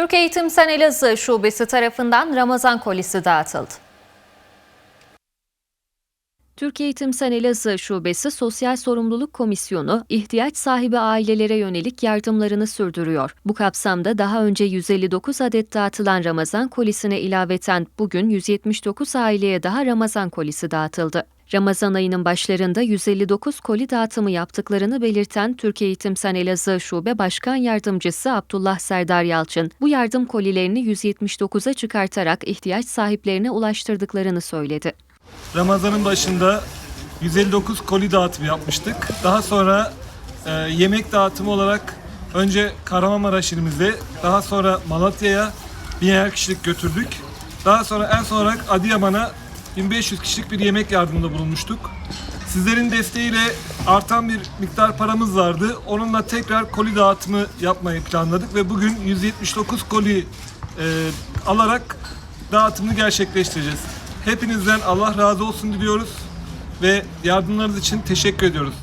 Türk Eğitim Sen Elazığ Şubesi tarafından Ramazan kolisi dağıtıldı. Türk Eğitim Sen Elazığ Şubesi Sosyal Sorumluluk Komisyonu ihtiyaç sahibi ailelere yönelik yardımlarını sürdürüyor. Bu kapsamda daha önce 159 adet dağıtılan Ramazan kolisine ilaveten bugün 179 aileye daha Ramazan kolisi dağıtıldı. Ramazan ayının başlarında 159 koli dağıtımı yaptıklarını belirten Türk Eğitim Sen Elazığ Şube Başkan Yardımcısı Abdullah Serdar Yalçın, bu yardım kolilerini 179'a çıkartarak ihtiyaç sahiplerine ulaştırdıklarını söyledi. Ramazan'ın başında 159 koli dağıtımı yapmıştık. Daha sonra e, yemek dağıtımı olarak önce Kahramanmaraş ilimizde, daha sonra Malatya'ya biner kişilik götürdük. Daha sonra en son olarak Adıyaman'a 1500 kişilik bir yemek yardımında bulunmuştuk. Sizlerin desteğiyle artan bir miktar paramız vardı. Onunla tekrar koli dağıtımı yapmayı planladık ve bugün 179 koli e, alarak dağıtımını gerçekleştireceğiz. Hepinizden Allah razı olsun diliyoruz ve yardımlarınız için teşekkür ediyoruz.